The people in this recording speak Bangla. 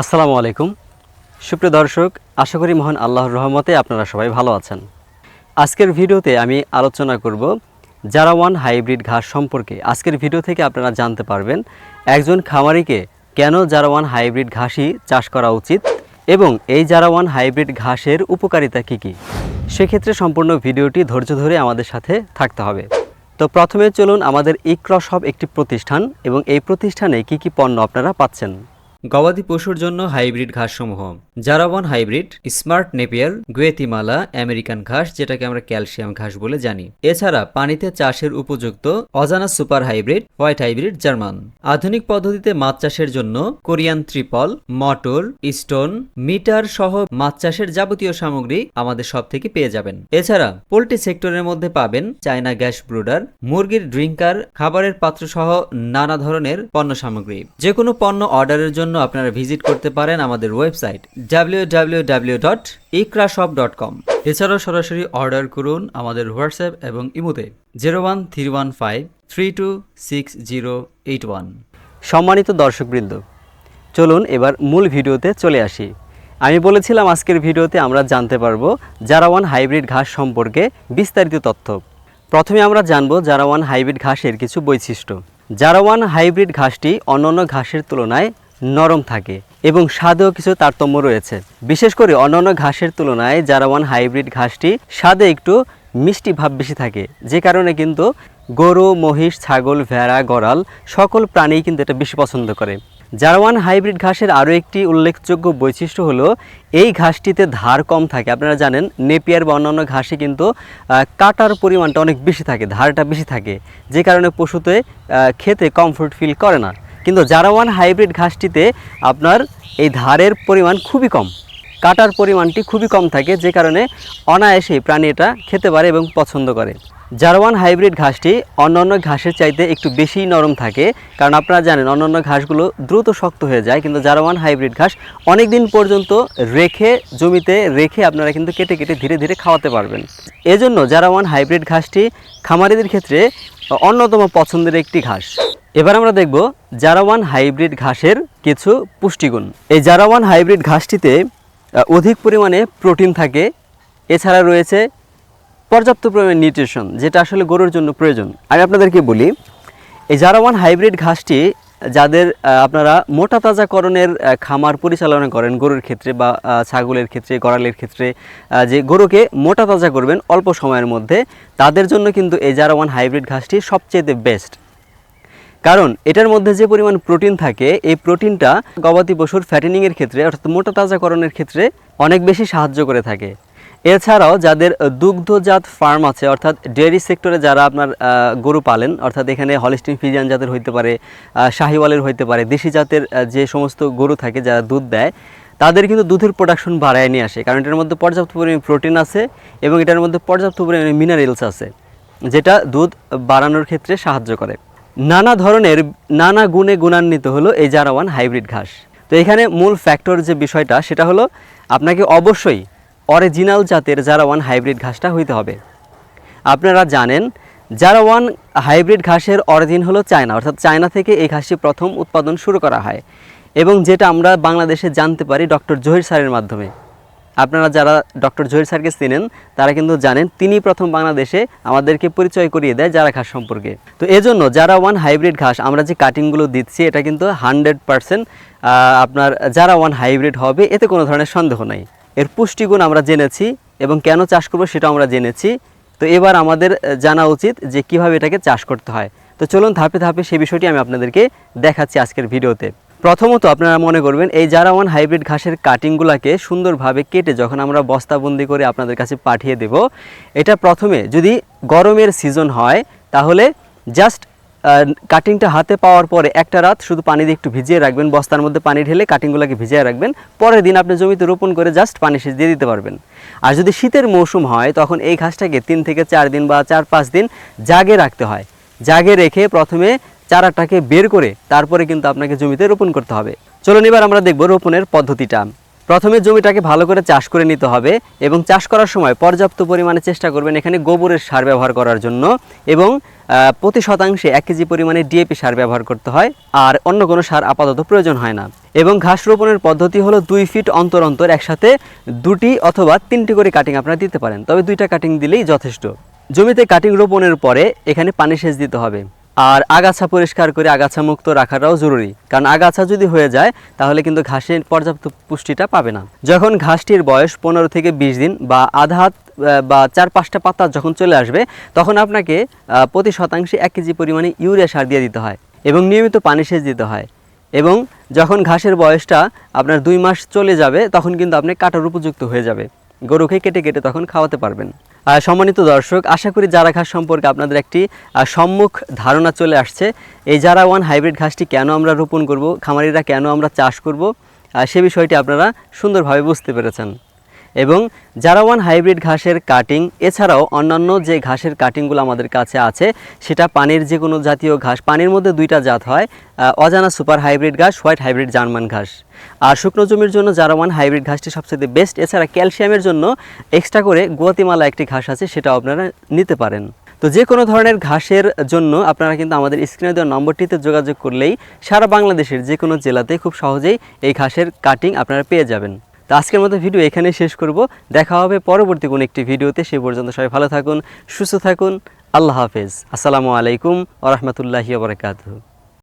আসসালামু আলাইকুম। সুপ্রিয় দর্শক, আশা করি মহান আল্লাহর রহমতে আপনারা সবাই ভালো আছেন। আজকের ভিডিওতে আমি আলোচনা করব জারাওয়ান হাইব্রিড ঘাস সম্পর্কে। আজকের ভিডিও থেকে আপনারা জানতে পারবেন একজন খামারিকে কেন জারাওয়ান হাইব্রিড ঘাসই চাষ করা উচিত এবং এই জারাওয়ান হাইব্রিড ঘাসের উপকারিতা কী কী। সেক্ষেত্রে সম্পূর্ণ ভিডিওটি ধৈর্য ধরে আমাদের সাথে থাকতে হবে। তো প্রথমে চলুন আমাদের ইক্রস হব একটি প্রতিষ্ঠান এবং এই প্রতিষ্ঠানে কি কি পণ্য আপনারা পাচ্ছেন। গবাদি পশুর জন্য hybrid ঘাসসমূহ। Zara one hybrid, smart Napier, Guatemala, American ঘাস, যেটাকে আমরা ক্যালসিয়াম ঘাস বলে জানি। এছাড়া পানিতে চাষের উপযুক্ত অজানা super hybrid, white hybrid German. আধুনিক পদ্ধতিতে মাছ চাষের জন্য কোরিয়ান ত্রিপল, মটর, স্টোন, মিটার সহ মাছ চাষের যাবতীয় সামগ্রী আমাদের সব থেকে পেয়ে যাবেন। এছাড়া পোল্ট্রি সেক্টরের মধ্যে পাবেন চায়না গ্যাস ব্রুডার, মুরগির ড্রিঙ্কার, খাবারের পাত্র সহ নানা ধরনের পণ্য সামগ্রী। যে কোনো পণ্য অর্ডারের জন্য আপনারা ভিজিট করতে পারেন আমাদের ওয়েবসাইট www.ikrashop.com এছাড়াও সরাসরি অর্ডার করুন আমাদের হোয়াটসঅ্যাপ এবং ইমোতে zero one three one five three two six zero eight one সম্মানিত দর্শকবৃন্দ, চলুন এবার মূল ভিডিওতে চলে আসি। আমি বলেছিলাম আজকের ভিডিওতে আমরা জানতে পারব জারাওয়ান হাইব্রিড ঘাস সম্পর্কে বিস্তারিত তথ্য। প্রথমে আমরা জানব জারাওয়ান হাইব্রিড ঘাসের কিছু বৈশিষ্ট্য। জারাওয়ান হাইব্রিড ঘাসটি অন্যান্য ঘাসের তুলনায় নরম থাকে এবং স্বাদেও কিছু তারতম্য রয়েছে। বিশেষ করে অন্যান্য ঘাসের তুলনায় জারাওয়ান হাইব্রিড ঘাসটি স্বাদে একটু মিষ্টি ভাব বেশি থাকে, যে কারণে কিন্তু গরু, মহিষ, ছাগল, ভেড়া, গড়াল সকল প্রাণীই কিন্তু এটা বেশি পছন্দ করে। জারওয়ান হাইব্রিড ঘাসের আরও একটি উল্লেখযোগ্য বৈশিষ্ট্য হলো, এই ঘাসটিতে ধার কম থাকে। আপনারা জানেন, নেপিয়ার বা অন্যান্য ঘাসে কিন্তু কাটার পরিমাণটা অনেক বেশি থাকে, ধারটা বেশি থাকে, যে কারণে পশুতে খেতে কমফোর্ট ফিল করে না। কিন্তু জারাওয়ান হাইব্রিড ঘাসটিতে আপনার এই ধারের পরিমাণ খুবই কম, কাটার পরিমাণটি খুবই কম থাকে যে কারণে অনায়াসেই প্রাণী এটা খেতে পারে এবং পছন্দ করে। জারওয়ান হাইব্রিড ঘাসটি অন্যান্য ঘাসের চাইতে একটু বেশি নরম থাকে, কারণ আপনারা জানেন অন্যান্য ঘাসগুলো দ্রুত শক্ত হয়ে যায়, কিন্তু জারওয়ান হাইব্রিড ঘাস অনেক দিন পর্যন্ত রেখে, জমিতে রেখে আপনারা কিন্তু কেটে কেটে ধীরে ধীরে খাওয়াতে পারবেন। এজন্য জারাওয়ান হাইব্রিড ঘাসটি খামারিদের ক্ষেত্রে অন্যতম পছন্দের একটি ঘাস। এবার আমরা দেখব জারাওয়ান হাইব্রিড ঘাসের কিছু পুষ্টিগুণ। এই জারাওয়ান হাইব্রিড ঘাসটিতে অধিক পরিমাণে প্রোটিন থাকে। এছাড়া রয়েছে পর্যাপ্ত পরিমাণে নিউট্রিশন, যেটা আসলে গরুর জন্য প্রয়োজন। আমি আপনাদেরকে বলি, এই জারাওয়ান হাইব্রিড ঘাসটি যাদের আপনারা মোটা তাজাকরণের খামার পরিচালনা করেন গরুর ক্ষেত্রে বা ছাগলের ক্ষেত্রে গড়ালের ক্ষেত্রে যে গরুকে মোটা তাজা করবেন অল্প সময়ের মধ্যে, তাদের জন্য কিন্তু এই জারাওয়ান হাইব্রিড ঘাসটি সবচেয়ে বেস্ট কারণ এটার মধ্যে যে পরিমাণ প্রোটিন থাকে, এই প্রোটিনটা গবাদি পশুর ফ্যাটেনিংয়ের ক্ষেত্রে অর্থাৎ মোটা তাজাকরণের ক্ষেত্রে অনেক বেশি সাহায্য করে থাকে। এছাড়াও যাদের দুগ্ধজাত ফার্ম আছে, অর্থাৎ ডেয়ারি সেক্টরে যারা আপনার গরু পালেন, অর্থাৎ এখানে হলিস্টিন ফিজিয়ান জাতের হইতে পারে শাহিওয়ালের হইতে পারে, দেশি জাতের যে সমস্ত গরু থাকে যারা দুধ দেয়, তাদের কিন্তু দুধের প্রোডাকশন বাড়ায় নিয়ে আসে। কারণ এটার মধ্যে পর্যাপ্ত পরিমাণে প্রোটিন আছে এবং এটার মধ্যে পর্যাপ্ত পরিমাণে মিনারেলস আছে, যেটা দুধ বাড়ানোর ক্ষেত্রে সাহায্য করে। নানা ধরনের, নানা গুণে গুণান্বিত হলো এই জারাওয়ান হাইব্রিড ঘাস। তো এখানে মূল ফ্যাক্টর যে বিষয়টা, সেটা হলো আপনাকে অবশ্যই অরিজিনাল জাতের জারাওয়ান হাইব্রিড ঘাসটা হইতে হবে। আপনারা জানেন, জারাওয়ান হাইব্রিড ঘাসের অরিজিন হলো চায়না, অর্থাৎ চায়না থেকে এই ঘাসটি প্রথম উৎপাদন শুরু করা হয়। এবং যেটা আমরা বাংলাদেশে জানতে পারি ডক্টর জহির স্যারের মাধ্যমে। আপনারা যারা ডক্টর জহির স্যারকে চেনেন, তারা কিন্তু জানেন তিনি প্রথম বাংলাদেশে আমাদেরকে পরিচয় করিয়ে দেয় যারা ঘাস সম্পর্কে। তো এজন্য যারা ওয়ান হাইব্রিড ঘাস, আমরা যে কাটিংগুলো দিচ্ছি, এটা কিন্তু হান্ড্রেড পারসেন্ট আপনার যারা ওয়ান হাইব্রিড হবে, এতে কোনো ধরনের সন্দেহ নাই। এর পুষ্টিগুণ আমরা জেনেছি এবং কেন চাষ করব সেটা আমরা জেনেছি। তো এবার আমাদের জানা উচিত যে কীভাবে এটাকে চাষ করতে হয়। তো চলুন ধাপে ধাপে সে বিষয়টি আমি আপনাদেরকে দেখাচ্ছি আজকের ভিডিওতে। প্রথমত আপনারা মনে করবেন, এই জারাওয়ান হাইব্রিড ঘাসের কাটিংগুলোকে সুন্দরভাবে কেটে যখন আমরা বস্তাবন্দি করে আপনাদের কাছে পাঠিয়ে দেব, এটা প্রথমে যদি গরমের সিজন হয়, তাহলে জাস্ট কাটিংটা হাতে পাওয়ার পরে একটা রাত শুধু পানি দিয়ে একটু ভিজিয়ে রাখবেন, বস্তার মধ্যে পানি ঢেলে কাটিংগুলোকে ভিজিয়ে রাখবেন, পরের দিন আপনি জমিতে রোপণ করে জাস্ট পানি সেচ দিয়ে দিতে পারবেন। আর যদি শীতের মৌসুম হয়, তখন এই ঘাসটাকে তিন থেকে চার দিন বা চার পাঁচ দিন জাগে রাখতে হয়। জাগে রেখে প্রথমে চারাটাকে বের করে তারপরে কিন্তু আপনাকে জমিতে রোপণ করতে হবে। চলুন এবার আমরা দেখব রোপণের পদ্ধতিটা। প্রথমে জমিটাকে ভালো করে চাষ করে নিতে হবে এবং চাষ করার সময় পর্যাপ্ত পরিমাণে চেষ্টা করবেন এখানে গোবরের সার ব্যবহার করার জন্য এবং প্রতি শতাংশে এক কেজি পরিমাণে ডিএপি সার ব্যবহার করতে হয় আর অন্য কোনো সার আপাতত প্রয়োজন হয় না। এবং ঘাস রোপণের পদ্ধতি হলো দুই ফিট অন্তর অন্তর একসাথে দুটি অথবা তিনটি করে কাটিং আপনারা দিতে পারেন। তবে দুইটা কাটিং দিলেই যথেষ্ট। জমিতে কাটিং রোপণের পরে এখানে পানি সেচ দিতে হবে। আর আগাছা পরিষ্কার করে আগাছা মুক্ত রাখাটাও জরুরি। কারণ আগাছা যদি হয়ে যায়, তাহলে কিন্তু ঘাসের পর্যাপ্ত পুষ্টিটা পাবে না। যখন ঘাসটির বয়স পনেরো থেকে বিশ দিন বা আধা বা চার পাঁচটা পাতা যখন চলে আসবে, তখন আপনাকে প্রতি শতাংশে এক কেজি পরিমাণে ইউরিয়া সার দিয়ে দিতে হয় এবং নিয়মিত পানি সেচ দিতে হয়। এবং যখন ঘাসের বয়সটা আপনার দুই মাস চলে যাবে, তখন কিন্তু আপনি কাটার উপযুক্ত হয়ে যাবে। গরুকে কেটে কেটে তখন খাওয়াতে পারবেন। সম্মানিত দর্শক, আশা করি জারা ঘাস সম্পর্কে আপনাদের একটি সম্মুখ ধারণা চলে আসছে। এই জারা ওয়ান হাইব্রিড ঘাসটি কেন আমরা রোপণ করব, খামারিরা কেন আমরা চাষ করব সে বিষয়টি আপনারা সুন্দরভাবে বুঝতে পেরেছেন। এবং জারা ওয়ান হাইব্রিড ঘাসের কাটিং, এছাড়াও অন্যান্য যে ঘাসের কাটিংগুলো আমাদের কাছে আছে, সেটা পানির যে কোনো জাতীয় ঘাস, পানির মধ্যে দুইটা জাত হয় অজানা সুপার হাইব্রিড ঘাস, হোয়াইট হাইব্রিড জার্মান ঘাস। আর শুকনো জমির জন্য জারা ওয়ান হাইব্রিড ঘাসটি সবচেয়ে বেস্ট, এছাড়া ক্যালসিয়ামের জন্য এক্সট্রা করে গুয়াতিমালা একটি ঘাস আছে সেটা আপনারা নিতে পারেন। তো যে কোনো ধরনের ঘাসের জন্য আপনারা কিন্তু আমাদের স্ক্রিনে দেওয়া নম্বরটিতে যোগাযোগ করলেই সারা বাংলাদেশের যে কোনো জেলাতে খুব সহজেই এই ঘাসের কাটিং আপনারা পেয়ে যাবেন। তো আজকের মতো ভিডিও এখানে শেষ করব। দেখা হবে পরবর্তী কোনো একটি ভিডিওতে সে পর্যন্ত সবাই ভালো থাকুন, সুস্থ থাকুন। আল্লাহ হাফেজ। আসসালামু আলাইকুম আ ওবরাকাতুহ